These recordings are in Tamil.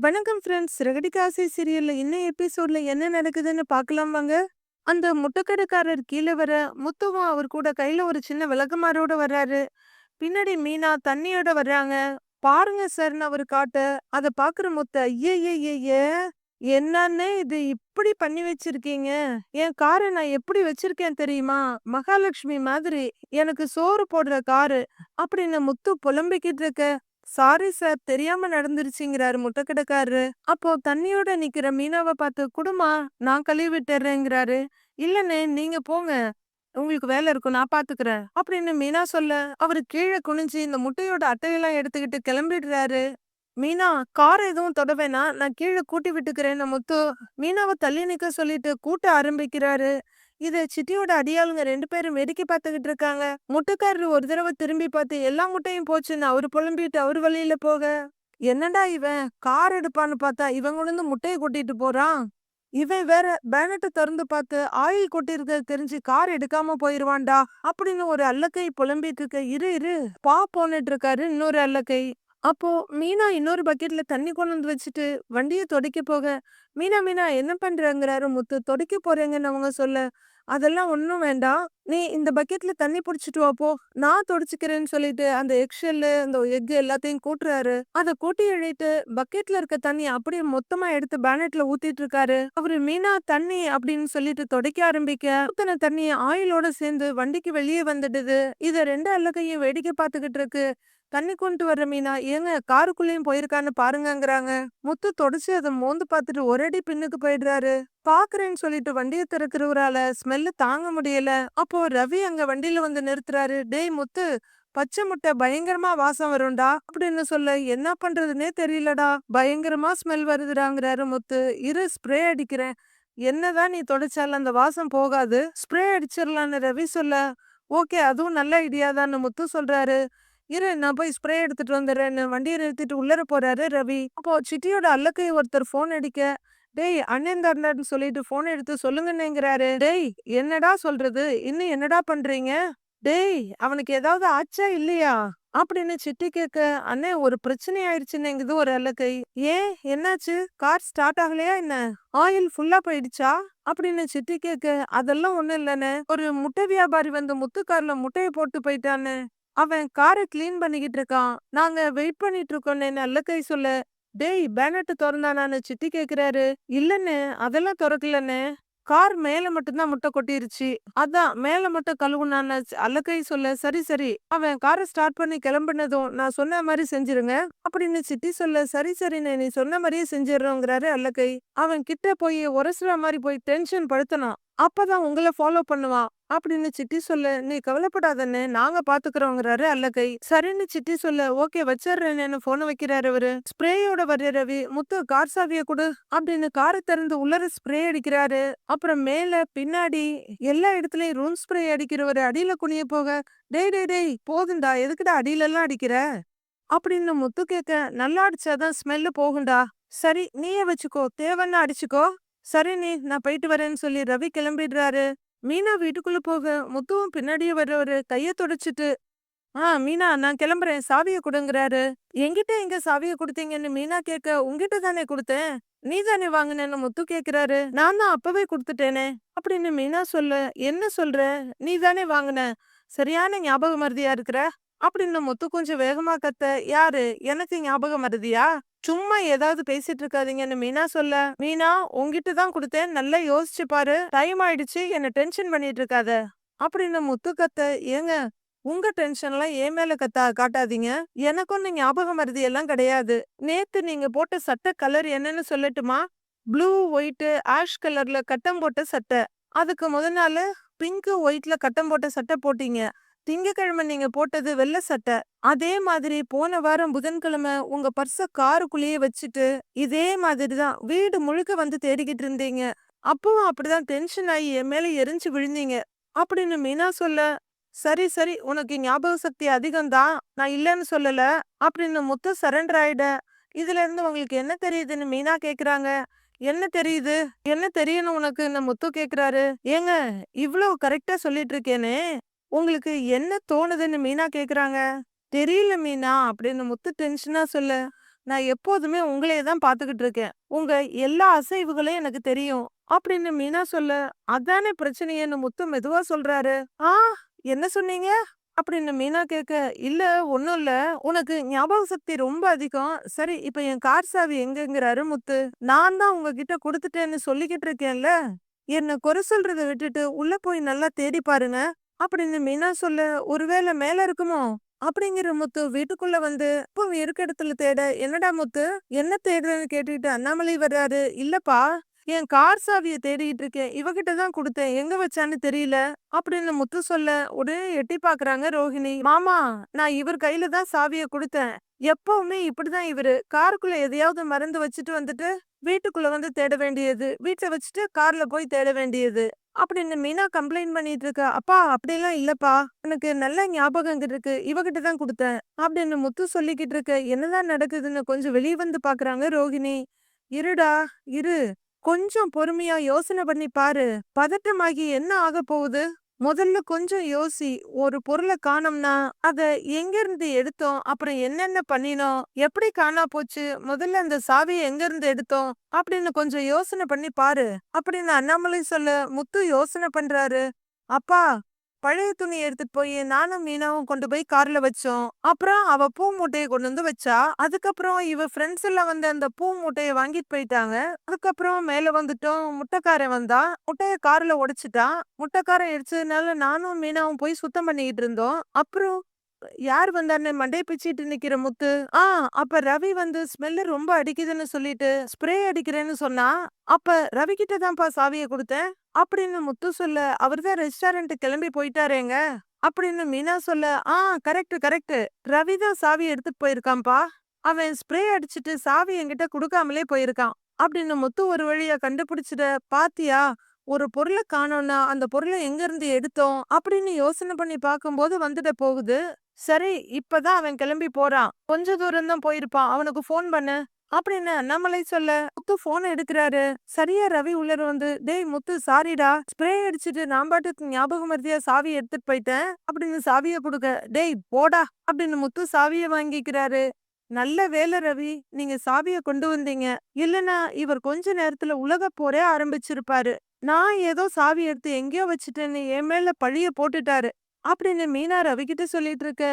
வணக்கம் ஃப்ரெண்ட்ஸ் சிறகடிக்க சீரியல்ல இன்னும் எபிசோட்ல என்ன நடக்குதுன்னு பார்க்கலாம் வாங்க அந்த முட்டைக்கடைக்காரர் கீழே வர முத்துவும் அவர் கூட கையில ஒரு சின்ன விளக்குமாரோட வர்றாரு. பின்னாடி மீனா தண்ணியோட வர்றாங்க. பாருங்க சார்னு அவர் காட்ட. அதை பாக்குற முத்த ஐயே ஏ என்னன்னு இது இப்படி பண்ணி வச்சிருக்கீங்க? என் காரை நான் எப்படி வச்சிருக்கேன் தெரியுமா? மகாலட்சுமி மாதிரி எனக்கு சோறு போடுற காரு. அப்படின்னு முத்து புலம்பிக்கிட்டு இருக்க. சாரி சார் தெரியாம நடந்துருச்சுங்கிறாரு முட்டைக்கடைக்காரரு. அப்போ தண்ணியோட நிக்கிற மீனாவை பார்த்து குடுமா நான் கழுவி விட்டுறேங்கிறாரு. இல்லண்ணே நீங்க போங்க. உங்களுக்கு வேலை இருக்கும் நான் பாத்துக்கிறேன். அப்படின்னு மீனா சொல்ல அவரு கீழே குனிஞ்சு இந்த முட்டையோட அட்டையெல்லாம் எடுத்துக்கிட்டு கிளம்பிடுறாரு. மீனா கார் எதுவும் தொடவேனா நான் கீழே கூட்டி விட்டுக்கிறேன்னு முத்து மீனாவை தள்ளி நிக்க சொல்லிட்டு கூட்ட ஆரம்பிக்கிறாரு. இத சிட்டியோட அடியாளுங்க ரெண்டு பேரும் வேடிக்கை பார்த்துக்கிட்டு இருக்காங்க. முட்டைக்காரரு ஒரு தடவை திரும்பி பார்த்து எல்லா முட்டையும் போச்சுன்னு அவரு புலம்பிட்டு அவரு வழியில போக? என்னடா இவன்? கார் எடுப்பான்னு பார்த்தா இவன் கொண்டு வந்து முட்டையை கொட்டிட்டு போறான். இவன் வேற பேனட்டை திறந்து பார்த்து ஆயில் கொட்டிருக்க தெரிஞ்சு கார் எடுக்காம போயிருவான்டா அப்படின்னு ஒரு அல்லக்கை புலம்பிட்டு இருக்க இரு இரு பா போனிட்டு இருக்காரு இன்னொரு அல்லக்கை. அப்போ மீனா இன்னொரு பக்கெட்ல தண்ணி கொண்டு வந்து வச்சுட்டு வண்டியை துடைக்க போக மீனா மீனா என்ன பண்றங்கிறாரு முத்து. துடைக்க போறேங்கன்னு அவங்க சொல்ல அதெல்லாம் ஒன்றும் வேண்டாம். நீ இந்த பக்கெட்ல தண்ணி பிடிச்சிட்டு வாப்போ நான் துடைச்சிக்கிறேன்னு சொல்லிட்டு அந்த எக்ஷெல்லு அந்த எக் எல்லாத்தையும் கூட்டுறாரு. அதை கூட்டி எழுதிட்டு பக்கெட்ல இருக்க தண்ணி அப்படியே மொத்தமா எடுத்து பேனட்ல ஊத்திட்டு இருக்காரு. அவரு மீனா தண்ணி அப்படின்னு சொல்லிட்டு துடைக்க ஆரம்பிக்க ஊத்தின தண்ணி ஆயிலோட சேர்ந்து வண்டிக்கு வெளியே வந்துடுது. இதை ரெண்டு அல்லக்கையும் வேடிக்கை பார்த்துக்கிட்டு இருக்கு. தண்ணி கொண்டு வர்ற மீனா? ஏங்க காருக்குள்ளேயும் போயிருக்கான்னு பாருங்கங்கிறாங்க. முத்து தொடச்சு அதை மோந்து பார்த்துட்டு ஒரேடி பின்னுக்கு போயிடுறாரு. பாக்குறேன்னு சொல்லிட்டு வண்டியை திறக்கிறவரால ஸ்மெல்லு தாங்க முடியல. அப்போ ரவி அங்க வண்டியில வந்து நிறுத்துறாரு. டேய் முத்து பச்சை முட்டை பயங்கரமா வாசம் வரும்டா அப்படின்னு சொல்ல என்ன பண்றதுன்னே தெரியலடா. பயங்கரமா ஸ்மெல் வருதுடாங்கிறாரு முத்து. இரு ஸ்ப்ரே அடிக்கிறேன். என்னதான் நீ தொடச்சால அந்த வாசம் போகாது. ஸ்ப்ரே அடிச்சிடலான்னு ரவி சொல்ல ஓகே அதுவும் நல்ல ஐடியா தான் முத்து சொல்றாரு. இரு நான் போய் ஸ்ப்ரே எடுத்துட்டு வந்துடுறேன்னு வண்டியை நிறுத்திட்டு உள்ளர போறாரு ரவி. அப்போ சிட்டியோட அல்லக்கை ஒருத்தர் போன் அடிக்க டேய் அண்ணன் தர்ணான்னு சொல்லிட்டு போன் எடுத்து சொல்லுங்கன்னுங்கிறாரு. டேய் என்னடா சொல்றது? இன்னும் என்னடா பண்றீங்க? டேய் அவனுக்கு ஏதாவது ஆச்சா இல்லையா? அப்படின்னு சிட்டி கேட்க அண்ணே ஒரு பிரச்சனை ஆயிடுச்சுன்னுங்குது ஒரு அல்லக்கை. ஏன்? என்னாச்சு? கார் ஸ்டார்ட் ஆகலையா என்ன? ஆயில் ஃபுல்லா போயிடுச்சா? அப்படின்னு சிட்டி கேட்க அதெல்லாம் ஒண்ணும் இல்லைன்னு ஒரு முட்டை வியாபாரி வந்து முத்து கார்ல முட்டையை போட்டு போயிட்டான்னு. அவன் காரை கிளீன் பண்ணிக்கிட்டு இருக்கான். நாங்க வெயிட் பண்ணிட்டு இருக்கோம்னு நல்ல கை சொல்ல? டேய் பேனட்டு திறந்தானான்னு சித்தி கேக்குறாரு. இல்லன்னு அதெல்லாம் திறக்கலன்னு கார் மேல மட்டும்தான் முட்டை கொட்டிருச்சு. அதான் மேல மட்டும் கழுவுனான்னு அல்லக்கை சொல்ல. சரி சரி. அவன் காரை ஸ்டார்ட் பண்ணி கிளம்புனதும் நான் சொன்ன மாதிரி செஞ்சிருங்க. அப்படின்னு சித்தி சொல்ல சரி சரின்னு நீ சொன்ன மாதிரியே செஞ்சிடறோங்கிறாரு அல்லக்கை அவன் கிட்ட போய் உரசுற மாதிரி போய் டென்ஷன் படுத்தனான். அப்பதான் உங்களை ஃபாலோ பண்ணுவான். அப்படின்னு சிட்டி சொல்ல. நீ கவலைப்படாதன்னு நாங்க பாத்துக்கிறோங்கிறாரு அல்லக்கை சரின்னு சிட்டி சொல்ல. ஓகே வச்சிடுறேன்னு போன வைக்கிறாரு அவரு. ஸ்ப்ரேயோட வர்ற ரவி. முத்து கார் சாவிய கொடு. அப்படின்னு காரை திறந்து உள்ளர ஸ்ப்ரே அடிக்கிறாரு. அப்புறம் மேல பின்னாடி எல்லா இடத்துலயும் ரூம் ஸ்ப்ரே அடிக்கிறவரு அடியில குனிய போக டேய் டேய் டேய் போதுண்டா. எதுக்குடா அடியில எல்லாம் அடிக்கிற? அப்படின்னு முத்து கேட்க நல்லா அடிச்சாதான் ஸ்மெல்லு போகுண்டா சரி நீயே வச்சுக்கோ. தேவைன்னா அடிச்சுக்கோ. சரி நீ நான் போயிட்டு வரேன்னு சொல்லி ரவி கிளம்பிடுறாரு. மீனா வீட்டுக்குள்ள போக முத்துவும் பின்னாடியே வர்றவரு கைய தொடச்சிட்டு ஆ மீனா நான் கிளம்புறேன். சாவிய கொடுங்கிறாரு. என்கிட்ட எங்க சாவிய கொடுத்தீங்கன்னு மீனா கேட்க உங்ககிட்ட தானே கொடுத்தேன். நீ தானே வாங்கினேன்னு முத்து கேக்குறாரு நான் தான் அப்பவே கொடுத்துட்டேனே. அப்படின்னு மீனா சொல்ல என்ன சொல்ற? நீ தானே வாங்கின. சரியான ஞாபக மருதியா இருக்கிற? அப்படின்னு முத்து கொஞ்சம் வேகமா கத்த யாரு? எனக்கு ஞாபகம் வருதியா? சும்மா ஏதாவது பேசிட்டு இருக்காதீங்கன்னு மீனா சொல்ல மீனா உங்ககிட்ட தான் கொடுத்தேன். நல்லா யோசிச்சு பாரு. டைம் ஆயிடுச்சு. என்ன டென்ஷன் பண்ணிட்டு இருக்காத. அப்படின்னு முத்து கத்த ஏங்க உங்க டென்ஷன்லாம் ஏன் மேல கத்தா காட்டாதீங்க. எனக்கு ஒண்ணு ஞாபகம் மருதி எல்லாம் கிடையாது. நேத்து நீங்க போட்ட சட்டை கலர் என்னன்னு சொல்லட்டுமா? ப்ளூ ஒயிட்டு ஆஷ் கலர்ல கட்டம் போட்ட சட்டை. அதுக்கு முத நாள் பிங்க் ஒயிட்ல கட்டம் போட்ட சட்டை போட்டீங்க. திங்கக்கிழமை நீங்க போட்டது வெள்ளை சட்டை. அதே மாதிரி போன வாரம் புதன்கிழமை உங்க பர்ஸ காருக்குள்ளேயே வச்சுட்டு இதே மாதிரி தான் வீடு முழுக்க வந்து தேடிக்கிட்டு இருந்தீங்க. அப்பவும் அப்படிதான் டென்ஷன் ஆகி என் மேல எரிஞ்சு விழுந்தீங்க. அப்படின்னு மீனா சொல்ல சரி சரி உனக்கு ஞாபக சக்தி அதிகம்தான் நான் இல்லைன்னு சொல்லல அப்படின்னு முத்த சரண்டர் ஆயிட இதுல இருந்து உங்களுக்கு என்ன தெரியுதுன்னு மீனா கேக்குறாங்க. என்ன தெரியுது? என்ன தெரியணும் உனக்கு? இந்த முத்து கேக்குறாரு. ஏங்க இவ்வளவு கரெக்டா சொல்லிட்டு இருக்கேனே. உங்களுக்கு என்ன தோணுதுன்னு மீனா கேக்குறாங்க. தெரியல மீனா அப்படின்னு முத்து டென்ஷனா சொல்லு. நான் எப்போதுமே உங்களையே தான் பாத்துக்கிட்டு இருக்கேன். உங்க எல்லா அசைவுகளையும் எனக்கு தெரியும் அப்படின்னு மீனா சொல்லு. அதானே பிரச்சனையேன்னு முத்து மெதுவா சொல்றாரு. ஆ என்ன சொன்னீங்க? அப்படின்னு மீனா கேட்க இல்ல ஒண்ணும் இல்ல. உனக்கு ஞாபக சக்தி ரொம்ப அதிகம். சரி இப்ப என் கார் சாவி எங்கங்கிறாரு முத்து? நான் தான் உங்ககிட்ட கொடுத்துட்டேன்னு சொல்லிக்கிட்டு இருக்கேன்ல. என்ன குறை சொல்றத விட்டுட்டு உள்ள போய் நல்லா தேடி பாருங்க. அப்படின்னு மீனா சொல்ல ஒருவேளை மேல இருக்குமோ? அப்படிங்கிற முத்து வீட்டுக்குள்ள வந்து இப்போ இருக்க இடத்துல தேட என்னடா முத்து? என்ன தேடுறேன்னு கேட்டுட்டு அண்ணாமலை வர்றாரு. இல்லப்பா என் கார் சாவிய தேடிட்டு இருக்கேன். இவகிட்ட தான் கொடுத்தேன். எங்க வச்சான்னு தெரியல. அப்படின்னு முத்து சொல்ல உடனே எட்டி பாக்குறாங்க ரோஹிணி. மாமா நான் இவர் கையில தான் சாவிய கொடுத்தேன். எப்பவுமே இப்படிதான் இவரு. காருக்குள்ள எதையாவது மறந்து வச்சுட்டு வந்துட்டு வீட்டுக்குள்ள வந்து தேட வேண்டியது. வீட்டுல வச்சுட்டு கார்ல போய் தேட வேண்டியது. அப்படின்னு மீனா கம்ப்ளைண்ட் பண்ணிட்டு இருக்க அப்பா அப்படிலாம் இல்லப்பா. எனக்கு நல்ல ஞாபகம் இருக்கு. இவகிட்ட தான் கொடுத்தேன். அப்படின்னு முத்து சொல்லிக்கிட்டு இருக்க. என்னதான் நடக்குதுன்னு கொஞ்சம் வெளியே வந்து பாக்குறாங்க ரோஹிணி இருடா இரு. கொஞ்சம் பொறுமையா யோசனை பண்ணி பாரு. பதட்டமாகி என்ன ஆக போகுது? முதல்ல கொஞ்சம் யோசி ஒரு பொருளை காணோம்னா அத எங்க இருந்து எடுத்தோம்? அப்புறம் என்னென்ன பண்ணினோம்? எப்படி காணா போச்சு? முதல்ல அந்த சாவியை எங்க இருந்து எடுத்தோம்? அப்படின்னு கொஞ்சம் யோசனை பண்ணி பாரு. அப்படின்னு அண்ணாமலை சொல்ல முத்து யோசனை பண்றாரு. அப்பா பழைய துணி எடுத்துட்டு போய் நானும் மீனாவும் கொண்டு போய் கார்ல வச்சோம். அப்புறம் அவ பூ மூட்டையை கொண்டு வந்து வச்சா அதுக்கப்புறம் இவ ஃப்ரெண்ட்ஸ் எல்லாம் வந்து அந்த பூ மூட்டையை வாங்கிட்டு போயிட்டாங்க. அதுக்கப்புறம் மேல வந்துட்டோம். முட்டைக்காரன் வந்தா முட்டைய கார்ல உடைச்சிட்டான் முட்டைக்காரன் இடிச்சதுனால நானும் மீனாவும் போய் சுத்தம் பண்ணிக்கிட்டு இருந்தோம். அப்புறம் யார் வந்தாருன்னு மண்டை பிச்சிட்டு நிக்கிற முத்து? ஆ அப்ப ரவி வந்து ஸ்மெல்லு ரொம்ப அடிக்குதுன்னு சொல்லிட்டு ஸ்ப்ரே அடிக்கிறேன்னு சொன்னா அப்ப ரவி கிட்ட தான்ப்பா சாவியை கொடுத்தேன். அப்படின்னு முத்து சொல்ல. அவர்தான் ரெஸ்டாரண்ட் கிளம்பி போயிட்டாரேங்க. அப்படின்னு மீனா சொல்ல. ஆ கரெக்ட் கரெக்ட் ரவி தான் சாவி எடுத்துட்டு போயிருக்கான்ப்பா. அவன் ஸ்ப்ரே அடிச்சிட்டு சாவி என்கிட்ட கொடுக்காமலே போயிருக்கான். அப்படின்னு முத்து ஒரு வழியா கண்டுபிடிச்சிட பாத்தியா ஒரு பொருளை காணோம்னா அந்த பொருளை எங்க இருந்து எடுத்தோம்? அப்படின்னு யோசனை பண்ணி பார்க்கும்போது வந்துட போகுது. சரி இப்பதான் அவன் கிளம்பி போறான். கொஞ்ச தூரம் தான் போயிருப்பான். அவனுக்கு ஃபோன் பண்ணு. அப்படின்னு அண்ணாமலை சொல்ல முத்து போன் எடுக்கிறாரு. சரியா ரவி உள்ளர் வந்து டேய் முத்து சாரிடா ஸ்ப்ரே அடிச்சுட்டு நான் பாட்டுக்கு ஞாபகம் மருதியா சாவி எடுத்துட்டு போயிட்டேன். அப்படின்னு சாவிய கொடுக்க டேய் போடா. அப்படின்னு முத்து சாவிய வாங்கிக்கிறாரு. நல்ல வேலை ரவி நீங்க சாவிய கொண்டு வந்தீங்க. இல்லனா இவர் கொஞ்ச நேரத்துல உலக போரே ஆரம்பிச்சிருப்பாரு. நான் ஏதோ சாவி எடுத்து எங்கேயோ வச்சுட்டேன்னு என் மேல பழிய போட்டுட்டாரு. அப்படின்னு மீனா ரவிக்கிட்ட சொல்லிட்டு இருக்க.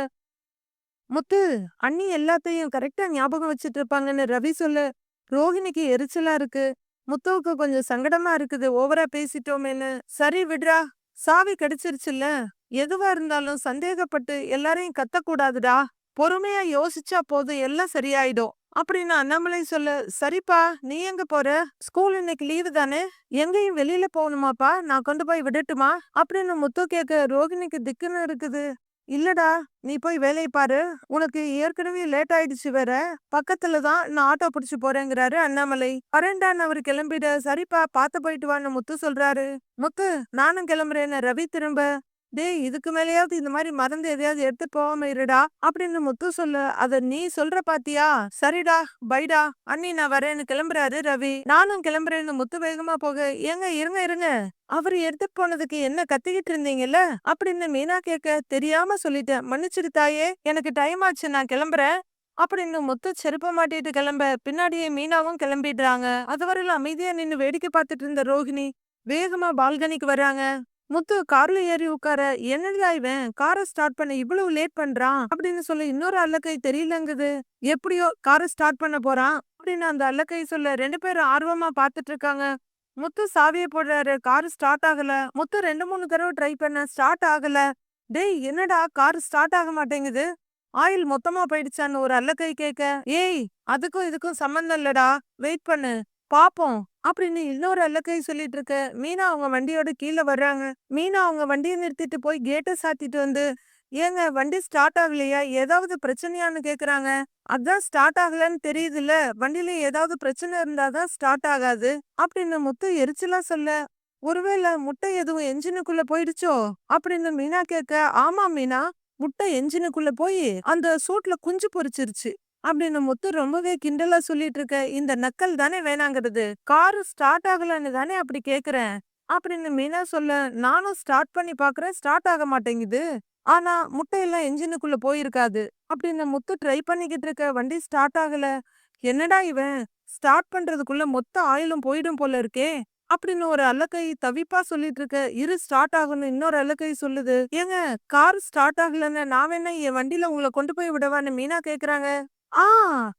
முத்து அண்ணி எல்லாத்தையும் கரெக்டா ஞாபகம் வச்சுட்டு இருப்பாங்கன்னு ரவி சொல்ல ரோஹிணிக்கு எரிச்சலா இருக்கு. முத்துவுக்கு கொஞ்சம் சங்கடமா இருக்குது. ஓவரா பேசிட்டோமேன்னு. சரி விடுறா. சாவி கிடைச்சிருச்சுல்ல. எதுவா இருந்தாலும் சந்தேகப்பட்டு எல்லாரையும் கத்தக்கூடாதுடா. பொறுமையா யோசிச்சா போதும். எல்லாம் சரியாயிடும். அப்படின்னு அண்ணாமலை சொல்ல சரிப்பா. நீ எங்க போற? ஸ்கூல் இன்னைக்கு லீவு தானே? எங்கேயும் வெளியில போகணுமாப்பா? நான் கொண்டு போய் விடட்டுமா? அப்படின்னு முத்து கேட்க ரோகிணிக்கு திக்குன்னு இருக்குது. இல்லடா நீ போய் வேலையை பாரு. உனக்கு ஏற்கனவே லேட் ஆயிடுச்சு வேற. பக்கத்துல தான் நான் ஆட்டோ பிடிச்சு போறேங்கிறாரு அண்ணாமலை. வரேன்டான்னு அவர் கிளம்பிட. சரிப்பா பாத்து போயிட்டு வான்னு முத்து சொல்றாரு. முத்து நானும் கிளம்புறேன்னு ரவி திரும்ப டேய் இதுக்கு மேலேயாவது இந்த மாதிரி மறந்து எதையாவது எடுத்து போகாம இருடா அப்படின்னு முத்து சொல்லு. அத நீ சொல்ற பாத்தியா? சரிடா பைடா. அண்ணி நான் வரேன்னு கிளம்புறாரு ரவி. நானும் கிளம்புறேன்னு முத்து வேகமா போக. ஏங்க இருங்க இருங்க. அவர் எடுத்து போனதுக்கு என்ன கத்திக்கிட்டு இருந்தீங்கல்ல? அப்படின்னு மீனா கேட்க தெரியாம சொல்லிட்டேன். மன்னிச்சிடு தாயே. எனக்கு டைம் ஆச்சு. நான் கிளம்புறேன். அப்படின்னு முத்து செருப்ப மாட்டிட்டு கிளம்ப. பின்னாடியே மீனாவும் கிளம்பிடுறாங்க. அதுவரையிலும் அமைதியா நின்னு வேடிக்கை பார்த்துட்டு இருந்த ரோஹிணி வேகமா பால்கனிக்கு வராங்க. முத்து கார்ல ஏறி உட்கார என்னடா இவன்? காரை ஸ்டார்ட் பண்ண இவ்வளவு லேட் பண்றான்? அப்படின்னு சொல்ல இன்னொரு அல்லக்கை தெரியலங்குது. எப்படியோ காரை ஸ்டார்ட் பண்ண போறான். அப்படின்னு அந்த அல்லக்கை சொல்ல ரெண்டு பேரும் ஆர்வமா பாத்துட்டு இருக்காங்க. முத்து சாவியை போடுறாரு. கார் ஸ்டார்ட் ஆகல. முத்து ரெண்டு மூணு தடவை ட்ரை பண்ண ஸ்டார்ட் ஆகல. டேய் என்னடா? கார் ஸ்டார்ட் ஆக மாட்டேங்குது. ஆயில் மொத்தமா போயிடுச்சான்னு ஒரு அல்லக்கை கேட்க ஏய் அதுக்கும் இதுக்கும் சம்மந்தம் இல்லடா. வெயிட் பண்ணு. பாப்போம். அப்படின்னு இன்னொரு அல்லக்கை சொல்லிட்டு இருக்க. மீனா அவங்க வண்டியோட கீழே வர்றாங்க. மீனா அவங்க வண்டியை நிறுத்திட்டு போய் கேட்டை சாத்திட்டு வந்து ஏங்க வண்டி ஸ்டார்ட் ஆகலையா? ஏதாவது பிரச்சனையான்னு கேக்குறாங்க. அதான் ஸ்டார்ட் ஆகலன்னு தெரியுதுல்ல. வண்டியில ஏதாவது பிரச்சனை இருந்தாதான் ஸ்டார்ட் ஆகாது. அப்படின்னு முத்து எரிச்சலா சொல்ல ஒருவேளை முட்டை எதுவும் என்ஜினுக்குள்ள போயிடுச்சோ? அப்படின்னு மீனா கேட்க ஆமா மீனா முட்டை என்ஜினுக்குள்ள போய் அந்த சூட்ல குஞ்சு பொரிச்சிருச்சு. அப்படின்னு முத்து ரொம்பவே கிண்டலா சொல்லிட்டு இருக்க இந்த நக்கல் தானே வேணாங்கிறது? காரு ஸ்டார்ட் ஆகலன்னு தானே அப்படி கேக்குறேன்? அப்படின்னு மீனா சொல்ல நானும் ஸ்டார்ட் பண்ணி பாக்குறேன் ஸ்டார்ட் ஆக மாட்டேங்குது. ஆனா முட்டையெல்லாம் என்ஜினுக்குள்ள போயிருக்காது. அப்படின்னு முத்து ட்ரை பண்ணிக்கிட்டு இருக்க வண்டி ஸ்டார்ட் ஆகல. என்னடா இவன்? ஸ்டார்ட் பண்றதுக்குள்ள மொத்த ஆயிலும் போயிடும் போல இருக்கே. அப்படின்னு ஒரு அலக்கை தவிப்பா சொல்லிட்டு இருக்க இரு ஸ்டார்ட் ஆகணும் இன்னொரு அலக்கை சொல்லுது. ஏங்க கார் ஸ்டார்ட் ஆகலன்னு நான் வேணா என் வண்டியில உங்களை கொண்டு போய் விடவான்னு மீனா கேக்குறாங்க. ஆ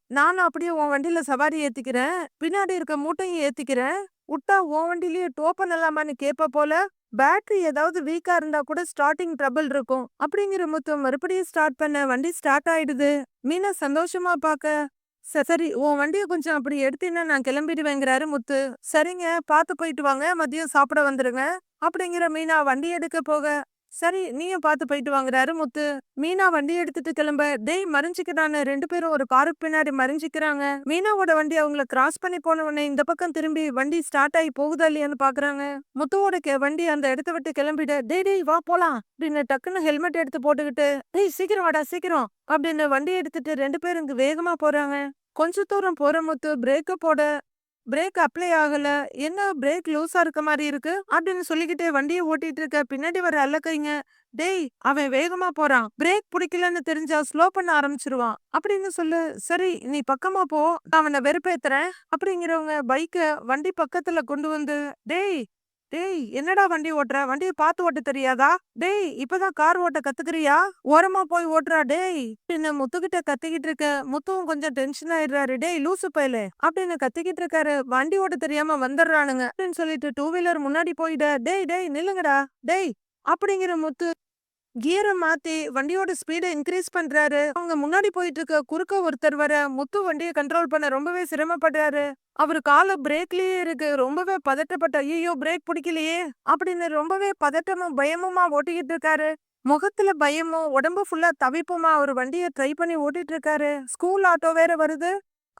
நானும் அப்படியே உன் வண்டியில சவாரி ஏத்திக்கிறேன். பின்னாடி இருக்க மூட்டையும் ஏத்திக்கிறேன். விட்டா உன் வண்டிலேயே டோ பண்ணலாமான்னு கேப்ப போல பேட்டரி ஏதாவது வீக்கா இருந்தா கூட ஸ்டார்டிங் ட்ரபிள் இருக்கும். அப்படிங்கிற முத்து மறுபடியும் ஸ்டார்ட் பண்ண வண்டி ஸ்டார்ட் ஆயிடுது. மீனா சந்தோஷமா பாக்க "ச- சரி உன் வண்டியை கொஞ்சம் அப்படி எடுத்தீங்கன்னா நான் கிளம்பிடுவேங்கிறாரு முத்து. சரிங்க பார்த்து போயிட்டு வாங்க மதியம் சாப்பிட வந்துருங்க. அப்படிங்கிற மீனா வண்டி எடுக்க போக சரி நீயும் பார்த்து போயிட்டு வாங்குறாரு முத்து. மீனா வண்டி எடுத்துட்டு கிளம்ப. டேய் மறைஞ்சிக்கிறான்னு ரெண்டு பேரும் ஒரு காருக்கு பின்னாடி மறைஞ்சிக்கிறாங்க. மீனாவோட வண்டி அவங்கள கிராஸ் பண்ணி போன உடனே இந்த பக்கம் திரும்பி வண்டி ஸ்டார்ட் ஆகி போகுதா இல்லையான்னு பாக்குறாங்க. முத்துவோட வண்டி அந்த இடத்த விட்டு கிளம்பிட. டேய் டேய் வா போலாம். அப்படின்னு டக்குன்னு ஹெல்மெட் எடுத்து போட்டுக்கிட்டு டேய் சீக்கிரம் வாடா சீக்கிரம். அப்படின்னு வண்டி எடுத்துட்டு ரெண்டு பேரும் இங்கு வேகமா போறாங்க. கொஞ்ச தூரம் போற முத்து பிரேக்க போட பிரேக் அப்ளை ஆகல. என்ன பிரேக் லூஸா இருக்க மாதிரி இருக்கு? அப்படின்னு சொல்லிக்கிட்டே வண்டியை ஓட்டிட்டு இருக்க. பின்னாடி வர அல்லக்கைங்க டேய் அவன் வேகமா போறான். பிரேக் பிடிக்கலன்னு தெரிஞ்சா ஸ்லோ பண்ண ஆரம்பிச்சிருவான். அப்படின்னு சொல்லு. சரி நீ பக்கமா போ. நான் அவனை வெறுப்பேத்துறேன். அப்படிங்கிறவங்க பைக்கை வண்டி பக்கத்துல கொண்டு வந்து டேய் டேய் என்னடா வண்டி ஓட்டுற? வண்டியை பார்த்து ஓட்ட தெரியாதா? டேய் இப்பதான் கார் ஓட்ட கத்துக்கிறியா? ஓரமா போய் ஓட்டுறா டேய். என்ன முத்துக்கிட்ட கத்திக்கிட்டு இருக்க முத்துவும் கொஞ்சம் டென்ஷன் ஆயிடுறாரு டேய் லூசு பயலு. அப்படின்னு கத்திக்கிட்டு இருக்காரு. வண்டி ஓட்ட தெரியாம வந்துடுறானுங்க அப்படின்னு சொல்லிட்டு டூ வீலர் முன்னாடி போயிட டேய் டேய் நில்லுங்கடா. டேய் அப்படிங்கிற முத்து கியரை மாத்தி வண்டியோட ஸ்பீடை இன்க்ரீஸ் பண்றாரு. அவங்க முன்னாடி போயிட்டு இருக்க குறுக்க ஒருத்தர் வர முத்து வண்டியை கண்ட்ரோல் பண்ண ரொம்பவே சிரமப்படுறாரு. அவர் கால பிரேக்லயே இருக்கு. ரொம்பவே பதட்டப்பட்ட ஐயோ பிரேக் பிடிக்கலையே அப்படின்னு ரொம்பவே பதட்டமும் பயமுமா ஓட்டிக்கிட்டு இருக்காரு. முகத்துல பயமும் உடம்பு ஃபுல்லா தவிப்புமா அவர் வண்டியை ட்ரை பண்ணி ஓட்டிட்டு இருக்காரு. ஸ்கூல் ஆட்டோ வேற வருது.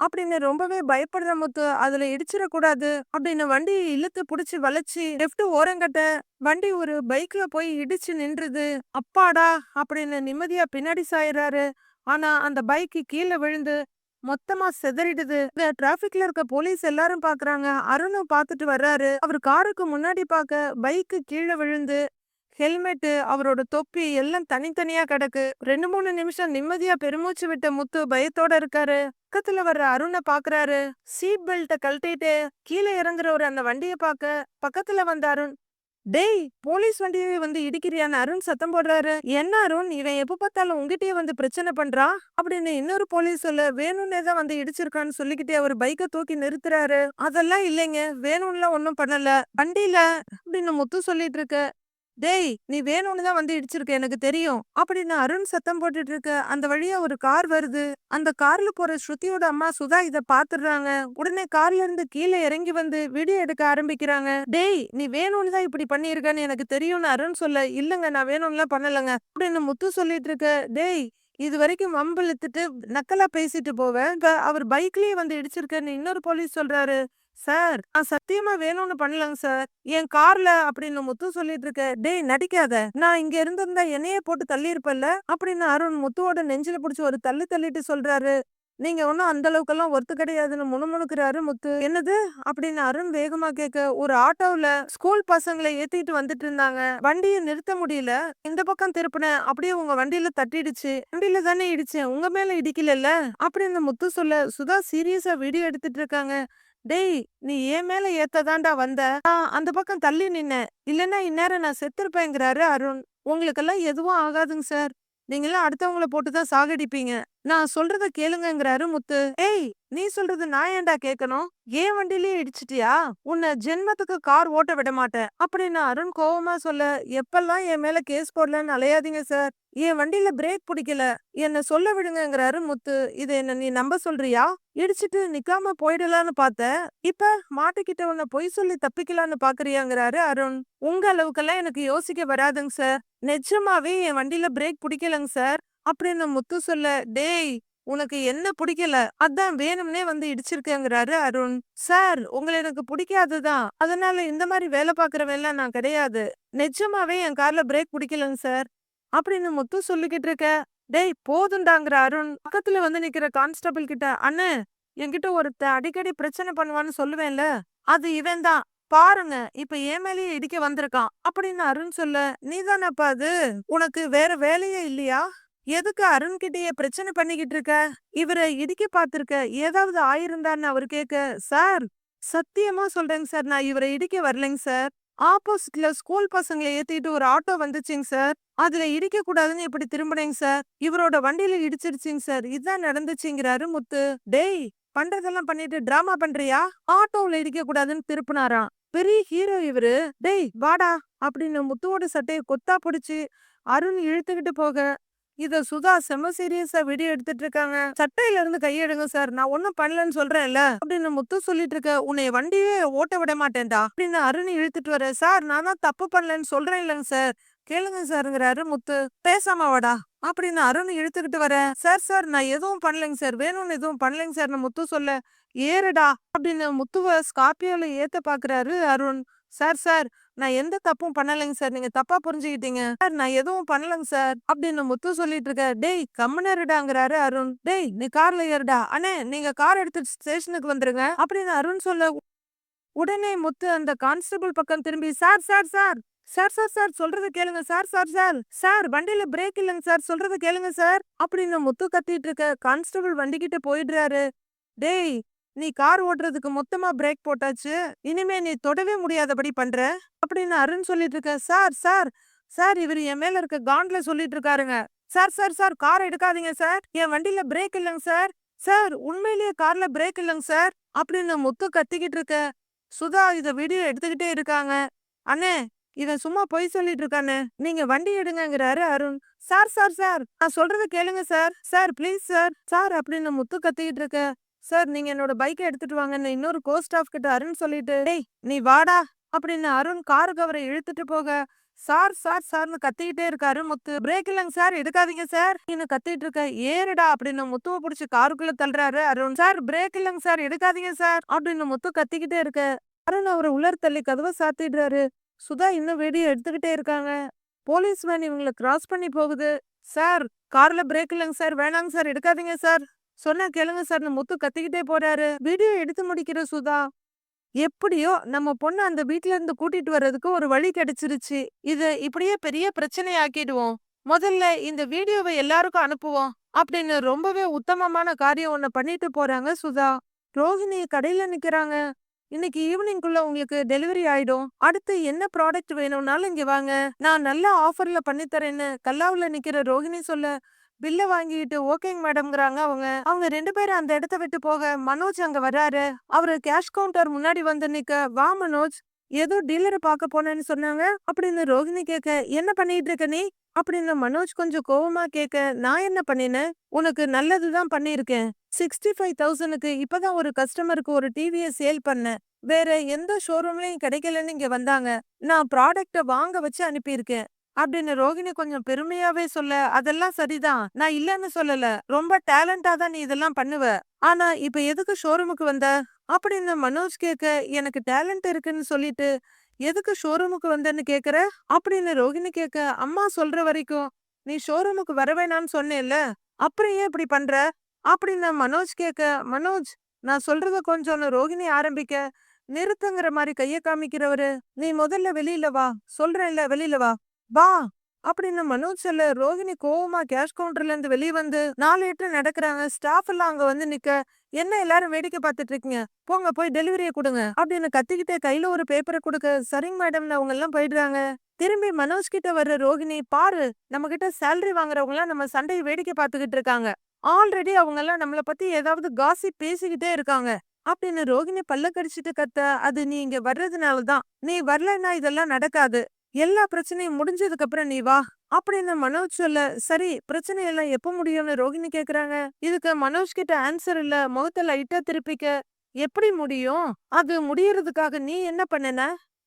அப்படின்னு ரொம்பவே பயப்படுற முத்து. அதுல இடிச்சிடக்கூடாது அப்படின்னு வண்டியை இழுத்து புடிச்சு வளைச்சு லெஃப்ட் ஓரங்கட்ட வண்டி ஒரு பைக்ல போய் இடிச்சு நின்றுது. அப்பாடா அப்படின்னு நிம்மதியா பின்னாடி சாயிறாரு. ஆனா அந்த பைக்கு கீழே விழுந்து மொத்தமா செதறிடுது. இந்த டிராபிக்ல இருக்க போலீஸ் எல்லாரும் பாக்குறாங்க. அருணும் பாத்துட்டு வர்றாரு. அவர் காருக்கு முன்னாடி பார்க்க பைக்கு கீழே விழுந்து ஹெல்மெட்டு அவரோட தொப்பி எல்லாம் தனித்தனியா கிடக்கு. ரெண்டு மூணு நிமிஷம் நிம்மதியா பெருமூச்சு விட்ட முத்து பயத்தோட இருக்காரு. பக்கத்துல வர்ற அருணை பாக்குறாரு. சீட் பெல்ட்டை கழட்டிட்டு கீழே இறங்குறவர் அந்த வண்டியை பார்க்க பக்கத்துல வந்த அருண் டேய் போலீஸ் வண்டியை வந்து இடிக்கிறியான்னு அருண் சத்தம் போடுறாரு. என்ன அருண் இவன் எப்ப பார்த்தாலும் உங்ககிட்டயே வந்து பிரச்சனை பண்றான்? அப்படின்னு இன்னொரு போலீஸ் சொல்ல வேணும்னே தான் வந்து இடிச்சிருக்கான்னு சொல்லிக்கிட்டே அவர் பைக்கை தூக்கி நிறுத்துறாரு. அதெல்லாம் இல்லைங்க. வேணும்லாம் ஒன்னும் பண்ணல. வண்டியில அப்படின்னு முத்து சொல்லிட்டு இருக்க. டேய் நீ வேணும்னு தான் வந்து இடிச்சிருக்க எனக்கு தெரியும். அப்படின்னு அருண் சத்தம் போட்டுட்டு இருக்க அந்த வழியா ஒரு கார் வருது. அந்த கார்ல போற ஸ்ருதியோட அம்மா சுதா இத பாத்துடுறாங்க. உடனே கார்ல இருந்து கீழே இறங்கி வந்து வீடியோ எடுக்க ஆரம்பிக்கிறாங்க. டேய் நீ வேணும்னு தான் இப்படி பண்ணியிருக்கன்னு எனக்கு தெரியும்னு அருண் சொல்ல இல்லங்க நான் வேணும்லாம் பண்ணலங்க. அப்படின்னு முத்து சொல்லிட்டு இருக்க டேய் இது வரைக்கும் வம்பிழுத்துட்டு நக்கலா பேசிட்டு போவேன். இப்ப அவர் பைக்லயே வந்து இடிச்சிருக்கன்னு இன்னொரு போலீஸ் சொல்றாரு. சார் நான் சத்தியமா வேணும்னு பண்ணலங்க சார். என் கார்ல அப்படின்னு முத்து சொல்லிட்டு இருக்க டேய் நடிக்காத. நான் இங்க இருந்திருந்தா என்னையே போட்டு தள்ளி இருப்பல்ல அப்படின்னு அருண் முத்துவோட நெஞ்சில புடிச்சு ஒரு தள்ளு தள்ளிட்டு சொல்றாரு. நீங்க ஒன்றும் அந்த அளவுக்கெல்லாம் ஒர்த்து கிடையாதுன்னு முணுமுணுக்கிறாரு முத்து. என்னது? அப்படின்னு அருண் வேகமா கேட்க ஒரு ஆட்டோவில் ஸ்கூல் பசங்களை ஏத்திட்டு வந்துட்டு இருந்தாங்க. வண்டியை நிறுத்த முடியல. இந்த பக்கம் திருப்பினேன். அப்படியே உங்க வண்டியில தட்டிடுச்சு. வண்டியில தானே இடிச்சேன். உங்க மேல இடிக்கலல்ல? அப்படின்னு முத்து சொல்ல சுதா சீரியஸா வீடியோ எடுத்துட்டு இருக்காங்க. டேய் நீ என் மேல ஏத்ததாண்டா வந்த? நான் அந்த பக்கம் தள்ளி நின்னேன் இல்லைன்னா இந்நேரம் நான் செத்துருப்பேங்கிறாரு அருண். உங்களுக்கெல்லாம் எதுவும் ஆகாதுங்க சார். நீங்களாம் அடுத்தவங்கள போட்டுதான் சாகடிப்பீங்க. நான் சொல்றத கேளுங்கங்கிறாரு முத்து. ஏய் நீ சொல்றது நான் ஏன்டா கேட்கணும் ஏன் வண்டிலேயே இடிச்சிட்டியா? உன்னை ஜென்மத்துக்கு கார் ஓட்ட விட மாட்டேன். அப்படின்னு அருண் கோவமா சொல்ல எப்பெல்லாம் என் மேல கேஸ் போடலன்னு அலையாதீங்க சார். என் வண்டியில பிரேக் பிடிக்கல. என்ன சொல்ல விடுங்கங்கிறாரு முத்து இதை என்ன நீ நம்ப சொல்றியா? இடிச்சிட்டு நிக்காம போயிடலான்னு பார்த்த இப்ப மாட்டிக்கிட்ட உன்னை பொய் சொல்லி தப்பிக்கலான்னு பாக்குறியாங்கிறாரு அருண். உங்க அளவுக்கெல்லாம் எனக்கு யோசிக்க வராதுங்க சார். நிஜமாவே என் வண்டியில பிரேக் பிடிக்கலங்க சார். அப்படின்னு முத்து சொல்ல டேய் உனக்கு என்ன பிடிக்கல? அதான் வேணும்னே வந்து இடிச்சிருக்கேங்கிறாரு அருண். சார் உங்களை எனக்கு பிடிக்காதுதான் அதனால இந்த மாதிரி வேலை பாக்குறவெல்லாம் நான் கிடையாது. நிஜமாவே என் கார்ல பிரேக் பிடிக்கலங்க சார். அப்படின்னு முத்து சொல்லிக்கிட்டு இருக்க. டேய் போதுண்டாங்கிற அருண். பக்கத்துல வந்து நிக்கிற கான்ஸ்டபிள் கிட்ட அண்ணு என்கிட்ட ஒருத்த அடிக்கடி பிரச்சனை பண்ணுவான்னு சொல்லுவேன்ல. அது இவன் தான். பாருங்க இப்ப ஏன் மேலேயே இடிக்க வந்திருக்கான். அப்படின்னு அருண் சொல்ல நீதானப்பா அது? உனக்கு வேற வேலையே இல்லையா? எதுக்கு அருண் கிட்டயே பிரச்சனை பண்ணிக்கிட்டு இருக்க? இவரை இடிக்க பாத்திருக்க? ஏதாவது ஆயிருந்தான்னு அவர் கேட்க சார் சத்தியமா சொல்றேங்க சார் நான் இவரை இடிக்க வரலைங்க சார். ஆப்போசிட்ல ஸ்கூல் பசங்களை ஏத்திட்டு ஒரு ஆட்டோ வந்துச்சுங்க சார். அதுல இடிக்க கூடாதுன்னு இப்படி திரும்பினேங்க சார். இவரோட வண்டியில இடிச்சிருச்சுங்க சார். இதுதான் நடந்துச்சுங்கிறாரு முத்து. டேய் பண்றதெல்லாம் பண்ணிட்டு டிராமா பண்றியா? ஆட்டோவில இடிக்க கூடாதுன்னு திருப்பினாராம் பெரிய ஹீரோ இவரு. டேய் வாடா அப்படின்னு முத்துவோட சட்டையை கொத்தா பிடிச்சி அருண் இழுத்துக்கிட்டு போக இத சுதா செம சீரியஸா வெடி எடுத்துட்டு இருக்காங்க சட்டையில இருந்து கையெடுங்க சார் நான் ஒண்ணும் பண்ணலன்னு சொல்றேன்ல. அப்படின்னு முத்து சொல்லிட்டு இருக்க உன்னை வண்டியே ஓட்ட விட மாட்டேன்டா. அப்படின்னு அருண் இழுத்துட்டு வர சார் நான் தான் தப்பு பண்ணலன்னு சொல்றேன் இல்லைங்க சார். கேளுங்க சாருங்கிறாரு முத்து. பேசாம வாடா. அப்படின்னு அருண் இழுத்துக்கிட்டு வர சார் சார் நான் எதுவும் பண்ணலைங்க சார். வேணும்னு எதுவும் பண்ணலைங்க சார். முத்து சொல்ல. ஏறுடா. அப்படின்னு முத்துவ ஸ்கார்பியோல ஏத்த பாக்குறாரு அருண். சார் சார் நான் எந்த தப்பும் பண்ணலைங்க சார். நீங்க தப்பா புரிஞ்சுக்கிட்டீங்க. சார் நான் எதுவும் பண்ணலைங்க சார். அப்படின்னு முத்து சொல்லிட்டு இருக்க டேய் கம்மனருடாங்கிறாரு அருண். டேய் நீ கார்ல ஏறுடா. அண்ணே நீங்க கார் எடுத்துட்டு ஸ்டேஷனுக்கு வந்துருங்க. அப்படின்னு அருண் சொல்ல உடனே முத்து அந்த கான்ஸ்டபிள் பக்கம் திரும்பி sir sir sir. Sir sir sir. சொல்றத கேளுங்க சார் சார் சார். சார் வண்டியில பிரேக் இல்லைங்க சார். சொல்றத கேளுங்க சார். அப்படின்னு முத்து கத்திட்டு இருக்க கான்ஸ்டபிள் வண்டிக்கிட்ட போயிடுறாரு. டேய் நீ கார் ஓட்டுறதுக்கு மொத்தமா பிரேக் போட்டாச்சு இனிமே நீ தொடவே முடியாதபடி பண்ற. அப்படின்னு அருண் சொல்லிட்டு இருக்க சார் சார் சார் இவர் என் மேல இருக்க காண்ட்ல சொல்லிட்டு இருக்காருங்க சார் சார் சார் கார் எடுக்காதீங்க சார். என் வண்டியில பிரேக் இல்லைங்க சார். சார் உண்மையிலேயே கார்ல பிரேக் இல்லைங்க சார். அப்படின்னு முத்து கத்திக்கிட்டு இருக்க சுதா இத வீடியோ எடுத்துக்கிட்டே இருக்காங்க. அண்ணே இவன் சும்மா பொய் சொல்லிட்டு இருக்கானே நீங்க வண்டி எடுங்கிறாரு அருண். சார் சார் சார் நான் சொல்றத கேளுங்க sir. Sir please sir. Sir அப்படின்னு முத்து கத்திக்கிட்டு இருக்க சார் நீங்க என்னோட பைக்கை எடுத்துட்டு வாங்கன்னு இன்னொரு கோ ஸ்டாஃப் கிட்ட அருண் சொல்லிட்டு டேய் நீ வாடா அப்படின்னு அருண் கார் கவரை இழுத்துட்டு போக சார் சார் சார்னு கத்திக்கிட்டே இருக்காரு முத்து. பிரேக் இல்லைங்க சார் எடுக்காதீங்க சார். இன்னும் கத்திட்டு இருக்க? ஏறுடா அப்படின்னு முத்துவை பிடிச்சி காருக்குள்ள தள்ளுறாரு அருண். சார் பிரேக் இல்லைங்க சார் எடுக்காதீங்க சார் அப்படின்னு முத்து கத்திக்கிட்டே இருக்க அருண் அவரை உலர் தள்ளி கதவை சாத்திடுறாரு. சுதா இன்னும் வீடியோ எடுத்துக்கிட்டே இருக்காங்க. போலீஸ் வேன் இவங்களை கிராஸ் பண்ணி போகுது. சார் கார்ல பிரேக் இல்லைங்க சார் வேணாங்க சார் எடுக்காதீங்க சார் சொன்னா கேளுங்க சார்னு முத்து கத்திக்கிட்டே போறாரு. வீடியோ எடுத்து முடிக்கிற சுதா. எப்படியோ நம்ம பொண்ணு அந்த வீட்ல இருந்து கூட்டிட்டு வர்றதுக்கு ஒரு வழி கிடைச்சிருச்சு. இத இப்படியே பெரிய பிரச்சனை ஆக்கிடுவோம். முதல்ல இந்த வீடியோவை எல்லாருக்கும் அனுப்புவோம் அப்படின்னு ரொம்பவே உத்தமமான காரியம் ஒண்ணு பண்ணிட்டு போறாங்க சுதா. ரோஹிணி கடையில நிக்கிறாங்க. இன்னைக்கு ஈவினிங்குள்ள உங்களுக்கு டெலிவரி ஆயிடும். அடுத்து என்ன ப்ராடக்ட் வேணும்னாலும் இங்க வாங்க. நான் நல்ல ஆஃபர்ல பண்ணி தரேன்னு கல்லாவுல நிக்கிற ரோஹிணி சொல்ல பில்ல வாங்கிட்டு ஓகேங்க மேடம்ங்கிறாங்க அவங்க. அவங்க ரெண்டு பேரும் அந்த இடத்த விட்டு போக மனோஜ் அங்க வராரு. அவரு கேஷ் கவுண்டர் முன்னாடி வந்து நிக்க வா மனோஜ் ஏதோ டீலரை பார்க்க போனேன்னு சொன்னாங்க. அப்படின்னு ரோஹிணி கேட்க என்ன பண்ணிட்டு இருக்க நீ? அப்படின்னு மனோஜ் கொஞ்சம் கோவமா கேட்க நான் என்ன பண்ணினேன்? உனக்கு நல்லதுதான் பண்ணிருக்கேன் சிக்ஸ்டி ஃபைவ் தௌசண்ட்க்கு இப்பதான் ஒரு கஸ்டமருக்கு ஒரு டிவியை சேல் பண்ணேன். வேற எந்த ஷோரூம்லயும் கிடைக்கலன்னு இங்க வந்தாங்க. நான் ப்ராடக்ட வாங்க வச்சு அனுப்பியிருக்கேன். அப்படின்னு ரோகிணி கொஞ்சம் பெருமையாவே சொல்ல அதெல்லாம் சரிதான். நான் இல்லன்னு சொல்லல. ரொம்ப டேலண்டா தான் நீ இதெல்லாம் பண்ணுவ. ஆனா இப்ப எதுக்கு ஷோரூமுக்கு வந்த? அப்படின்னு மனோஜ் கேட்க எனக்கு டேலண்ட் இருக்குன்னு சொல்லிட்டு எதுக்கு ஷோரூமுக்கு வந்தேன்னு கேக்குற அப்படின்னு ரோகிணி கேட்க அம்மா சொல்ற வரைக்கும் நீ ஷோரூமுக்கு வரவேணான்னு சொன்னேன்ல சொன்னேல்ல அப்புறம் ஏன் இப்படி பண்ற? அப்படின்னு மனோஜ் கேட்க மனோஜ் நான் சொல்றத கொஞ்சம்னு ரோகிணி ஆரம்பிக்க. நிறுத்துங்கிற மாதிரி கைய காமிக்கிறவரு நீ முதல்ல வெளியில வா. சொல்றேன்ல வெளியில வா. வா அப்படின்னு மனோஜ் சொல்ல ரோகிணி கோவமா கேஷ் கவுண்டர்ல இருந்து வெளியே வந்து நாலு எட்டு நடக்கிறாங்க. ஸ்டாஃப் எல்லாம் அங்க வந்து நிக்க என்ன எல்லாரும் வேடிக்கை பார்த்துட்டு இருக்கீங்க? போங்க போய் டெலிவரியை கொடுங்க அப்படின்னு கத்திக்கிட்டே கையில ஒரு பேப்பரை கொடுக்க சரிங்க மேடம் அவங்க எல்லாம் போயிடுறாங்க. திரும்பி மனோஜ் கிட்ட வர்ற ரோகிணி பாரு நம்ம கிட்ட சேலரி வாங்குறவங்க எல்லாம் நம்ம சண்டையை வேடிக்கை பார்த்துக்கிட்டு இருக்காங்க. ஆல்ரெடி அவங்க எல்லாம் நம்மள பத்தி ஏதாவது காசி பேசிக்கிட்டே இருக்காங்க. அப்படின்னு ரோகிணி பல்ல கடிச்சிட்டு கத்த அது நீ இங்க வர்றதுனாலதான் நீ வரலன்னா இதெல்லாம் நடக்காது. எல்லா பிரச்சனையும் முடிஞ்சதுக்கு அப்புறம் நீ வா அப்படின்னு மனோஜ் சொல்ல சரி பிரச்சனை எல்லாம் எப்ப முடியும்னு ரோகிணி கேக்குறாங்க. இதுக்கு மனோஜ் கிட்ட ஆன்சர் இல்ல. முகத்தை லைட்டா திருப்பிக்க. எப்படி முடியும்? அது முடியறதுக்காக நீ என்ன பண்ணன?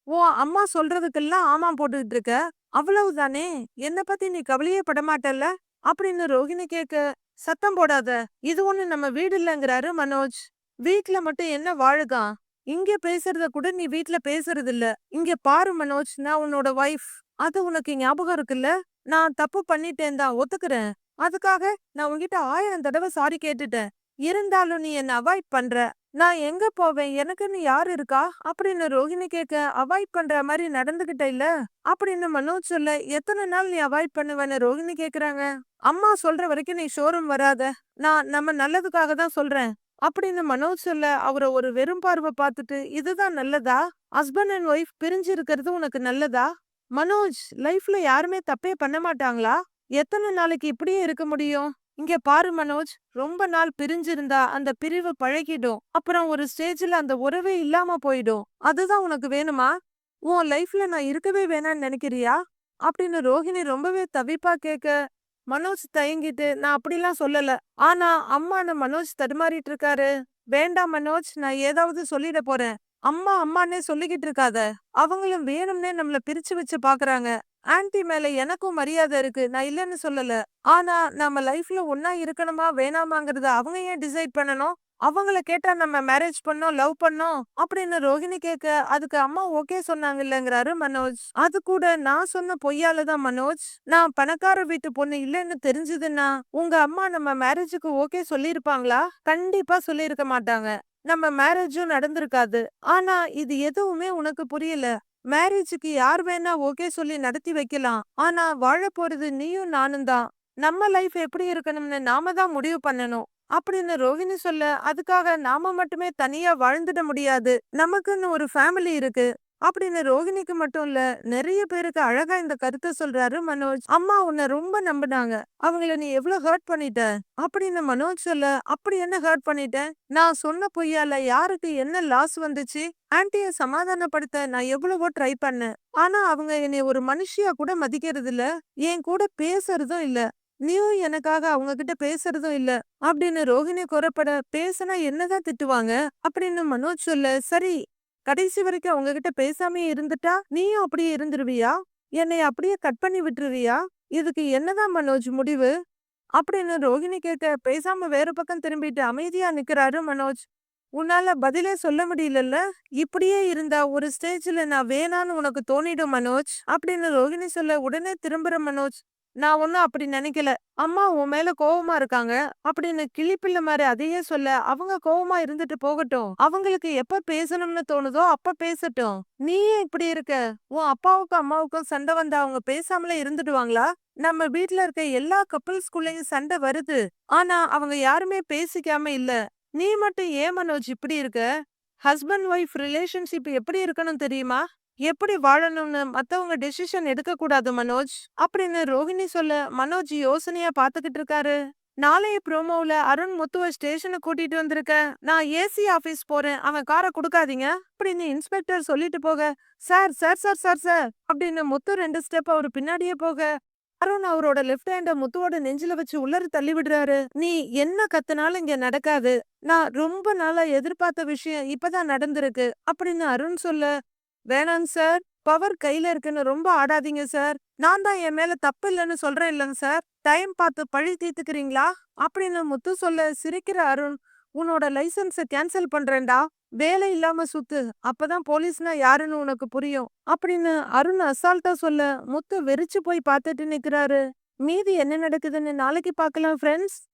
ஓ அம்மா சொல்றதுக்கெல்லாம் ஆமா போட்டுக்கிட்டு இருக்க. அவ்வளவுதானே என்ன பத்தி நீ கவலையே படமாட்டல்ல அப்படின்னு ரோகிணி கேக்க சத்தம் போடாத. இது ஒண்ணு நம்ம வீடு இல்லைங்கிறாரு மனோஜ். வீட்ல மட்டும் என்ன வாழுகான்? இங்க பேசுறத கூட நீ வீட்ல பேசுறது இல்ல இங்க பாரு மனோஜ் நான் உன்னோட ஒய்ஃப் அது உனக்கு ஞாபகம் இருக்குல்ல? நான் தப்பு பண்ணிட்டேன் தான் ஒத்துக்கிறேன். அதுக்காக நான் உன்கிட்ட ஆயிரம் தடவை சாரி கேட்டுட்டேன். இருந்தாலும் நீ என்ன அவாய்ட் பண்ற. நான் எங்க போவேன்? எனக்குன்னு யார் இருக்கா? அப்படின்னு ரோஹிணி கேட்க அவாய்ட் பண்ற மாதிரி நடந்துகிட்ட இல்ல? அப்படின்னு மனோஜ் சொல்ல எத்தனை நாள் நீ அவாய்ட் பண்ணுவேன்னு? ரோஹிணி கேக்குறாங்க. அம்மா சொல்ற வரைக்கும் நீ ஷோரூம் வராத. நான் நம்ம நல்லதுக்காக தான் சொல்றேன். அப்படின்னு மனோஜ் சொல்ல அவரை ஒரு வெறும் பார்வை பார்த்துட்டு இதுதான் நல்லதா? ஹஸ்பண்ட் அண்ட் ஒய்ஃப் பிரிஞ்சு இருக்கிறது உனக்கு நல்லதா? மனோஜ் லைஃப்ல யாருமே தப்பே பண்ண மாட்டாங்களா? எத்தனை நாளைக்கு இப்படியே இருக்க முடியும்? இங்க பாரு மனோஜ் ரொம்ப நாள் பிரிஞ்சிருந்தா அந்த பிரிவு பழகிடும். அப்புறம் ஒரு ஸ்டேஜ்ல அந்த உறவே இல்லாம போயிடும். அதுதான் உனக்கு வேணுமா? உன் லைஃப்ல நான் இருக்கவே வேணாம்னு நினைக்கிறியா? அப்படின்னு ரோஹிணி ரொம்பவே தவிப்பா கேட்க மனோஜ் தயங்கிட்டு நான் அப்படிலாம் சொல்லல. ஆனா அம்மான்னு மனோஜ் தடுமாறிட்டு இருக்காரு? வேண்டாம் மனோஜ் நான் ஏதாவது சொல்லிட போறேன். அம்மா அம்மான்னே சொல்லிக்கிட்டு இருக்காத. அவங்களும் வேணும்னே நம்மள பிரிச்சு வச்சு பாக்குறாங்க. ஆன்டி மேல எனக்கும் மரியாதை இருக்கு. நான் இல்லைன்னு சொல்லல. ஆனா நம்ம லைஃப்ல ஒன்னா இருக்கணுமா வேணாமாங்கறத அவங்க ஏன் டிசைட் பண்ணணும்? அவங்கள கேட்டா நம்ம மேரேஜ் பண்ணோம் லவ் பண்ணோம் அப்படின்னு ரோஹிணி கேட்க அதுக்கு அம்மா ஓகே சொன்னாங்க இல்லங்கிறாரு மனோஜ். அது கூட நான் சொன்ன பொய்யால தான் மனோஜ். நான் பணக்கார வீட்டு பொண்ணு இல்லைன்னு தெரிஞ்சதுன்னா உங்க அம்மா நம்ம மேரேஜுக்கு ஓகே சொல்லியிருப்பாங்களா? கண்டிப்பா சொல்லியிருக்க மாட்டாங்க. நம்ம மேரேஜும் நடந்திருக்காது. ஆனா இது எதுவுமே உனக்கு புரியல. மேரேஜுக்கு யார் வேணா ஓகே சொல்லி நடத்தி வைக்கலாம். ஆனா வாழ போறது நீயும் நானும் தான். நம்ம லைஃப் எப்படி இருக்கணும்னு நாம தான் முடிவு பண்ணணும். அப்படின்னு ரோஹிணி சொல்ல அதுக்காக நாம மட்டுமே தனியா வாழ்ந்துட முடியாது. நமக்குன்னு ஒரு ஃபேமிலி இருக்கு. அப்படின்னு ரோஹிணிக்கு மட்டும் இல்ல நிறைய பேருக்கு அழகா இந்த கருத்தை சொல்றாரு மனோஜ். அம்மா உன்னை ரொம்ப நம்பினாங்க. அவங்கள நீ எவ்வளவு ஹர்ட் பண்ணிட்ட? அப்படின்னு மனோஜ் சொல்ல அப்படி என்ன ஹர்ட் பண்ணிட்டேன் நான் சொன்ன பொய்யால யாருக்கு என்ன லாஸ் வந்துச்சு? ஆன்ட்டிய சமாதானப்படுத்த நான் எவ்வளவோ ட்ரை பண்ணேன். ஆனா அவங்க என்னை ஒரு மனுஷியா கூட மதிக்கிறது இல்ல என் கூட பேசுறதும் இல்ல. நீயும் எனக்காக அவங்க கிட்ட பேசுறதும் இல்ல. அப்படின்னு ரோஹிணி குறப்பட பேசினா என்னதான் திட்டுவாங்க? அப்படின்னு மனோஜ் சொல்ல சரி கடைசி வரைக்கும் அவங்க கிட்ட பேசாமே இருந்துட்டா நீயும் அப்படியே இருந்துருவியா? என்னை அப்படியே கட் பண்ணி விட்டுருவியா? இதுக்கு என்னதான் மனோஜ் முடிவு? அப்படின்னு ரோஹிணி கேட்க பேசாம வேற பக்கம் திரும்பிட்டு அமைதியா நிக்கிறாரு மனோஜ். உன்னால பதிலே சொல்ல முடியலல்ல? இப்படியே இருந்தா ஒரு ஸ்டேஜ்ல நான் வேணான்னு உனக்கு தோணிடும் மனோஜ். அப்படின்னு ரோஹிணி சொல்ல உடனே திரும்புற மனோஜ். நான் ஒன்னும் அப்படி நினைக்கல. அம்மா உன் மேல கோவமா இருக்காங்க. அப்படின்னு கிளிப்பிள்ளை மாதிரி அதையே சொல்ல அவங்க கோவமா இருந்துட்டு போகட்டும். அவங்களுக்கு எப்ப பேசணும்னு தோணுதோ அப்ப பேசட்டும். நீயே இப்படி இருக்க? உன் அப்பாவுக்கும் அம்மாவுக்கும் சண்டை வந்தா அவங்க பேசாமலே இருந்துடுவாங்களா? நம்ம வீட்ல இருக்க எல்லா கப்பிள்ஸ்குள்ளயும் சண்டை வருது. ஆனா அவங்க யாருமே பேசிக்காம இல்ல. நீ மட்டும் ஏன் மனோஜ் இப்படி இருக்க? ஹஸ்பண்ட் ஒய்ஃப் ரிலேஷன்ஷிப் எப்படி இருக்கணும் தெரியுமா? எப்படி வாழணும்னு மத்தவங்க டெசிஷன் எடுக்க கூடாது மனோஜ்? அப்படின்னு ரோஹிணி சொல்ல மனோஜ் யோசனையா பாத்துக்கிட்டு இருக்காரு. நாளைய ப்ரோமோவில் அருண் முத்துவ ஸ்டேஷனை கூட்டிட்டு வந்திருக்க. நான் ஏசி ஆஃபீஸ் போறேன். அவன் காரை கொடுக்காதீங்க. அப்படின்னு இன்ஸ்பெக்டர் சொல்லிட்டு போக sir sir sir sir sir அப்படின்னு முத்து ரெண்டு ஸ்டெப் அவர் பின்னாடியே போக. அருண் அவரோட லெஃப்ட் ஹேண்ட முத்துவோட நெஞ்சில வச்சு உள்ளர தள்ளி விடுறாரு. நீ என்ன கத்துனாலும் இங்க நடக்காது. நான் ரொம்ப நாளா எதிர்பார்த்த விஷயம் இப்பதான் நடந்திருக்கு. அப்படின்னு அருண் சொல்ல வேணாங்க சார். பவர் கையில இருக்குன்னு ரொம்ப ஆடாதீங்க சார். நான் தான் என் மேல தப்பு இல்லைன்னு சொல்றேன் இல்லைங்க சார். டைம் பார்த்து பழி தீர்த்துக்கிறீங்களா? அப்படின்னு முத்து சொல்ல சிரிக்கிற அருண் உன்னோட லைசன்ஸை கேன்சல் பண்றேன்டா. வேலை இல்லாம சுத்து. அப்பதான் போலீஸ்னா யாருன்னு உனக்கு புரியும். அப்படின்னு அருண் அசால்ட்டா சொல்ல முத்து வெறிச்சு போய் பார்த்துட்டு நிக்கிறாரு. மீதி என்ன நடக்குதுன்னு நாளைக்கு பார்க்கலாம் ஃப்ரெண்ட்ஸ்